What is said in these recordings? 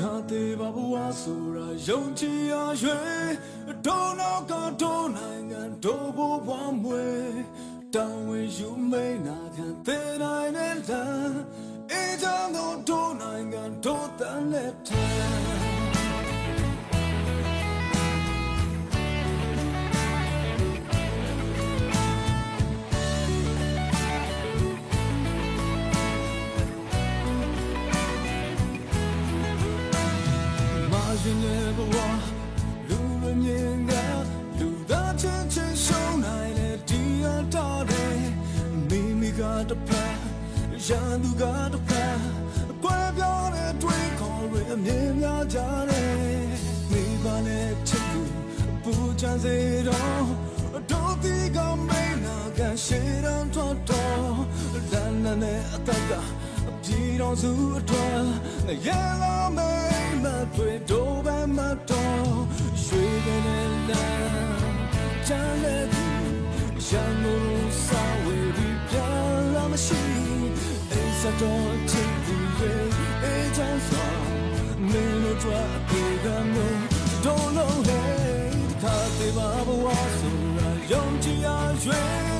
ခါသေးပါဘဝဆိုတာယုံကြည်ရာရွယ်ဒုံတော့ကဒုံနိုင်ငံဒို့ဘဝမွေတောင်းဝင်ယူမိန်နာခံတဲ့နိုင်တဲ့လမ်းအေးချမ်းသောဒုံနိုင်ငံဒို့တန်လက်ထံ မာရင်ရဲ့ဘဝလူမမြင်ကလူသားချင်းချင်းရှုံးနိုင်တဲ့ဒီအတော်တဲ့မိမိကတဖက်ရန်သူကတဖက်ကွဲပြောင်းတဲ့တွေးခေါ်ရအမြင်များကြတယ်မိဘနဲ့ချစ်သူပူချမ်းစေတော့တို့ဒီကမိန်နာကရှေ့တန်းတော့တော့လမ်းနဲ့အတက်ကပြည်တော်စုအတွက်ရဲလာမိန် မတွေတို့ပဲမတော်ရွှေတဲ့လမ်းချမ်းတဲ့သူရန်ကုန်စာဝေဒီပြန်လာမရှိအိမ်စတော့ချစ်သူရဲ့အေးချမ်းစွာမင်းတို့အတွက်အပြေကမျိုး don't know hey ခါသေးပါဘဝဆိုတာယုံကြည်ရရွယ်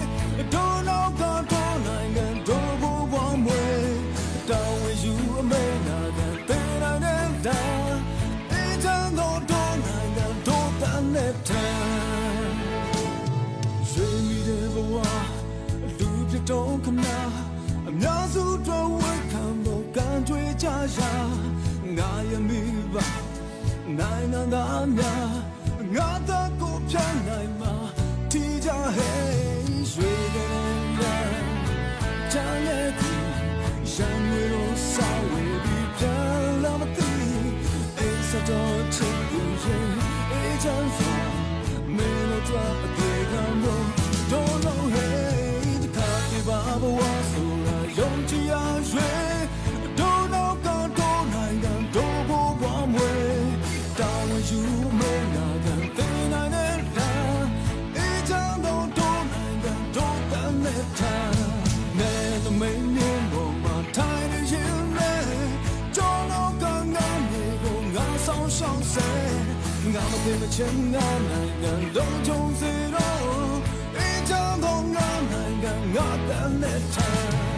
တို့တော့ကတော့နိုင်ငံတို့ဘဝမွေတောင်းဝင်ယူအမေနာကန်တဲ့နိုင် တော့ခမနာအများစုတော့ဝတ်ခံဖို့ကံကြွေးကြရာငါယမိပါနိုင်ငံသားများငါတော့ကိုဖြတ်နိုင်မှာထီကြဟဲ့ ငါမသိမချင်ငါနိုင်ငံလုံးချုံစေတော့အေးချမ်းတော့ငါနိုင်ငံငါတမ်းတဲ့ထား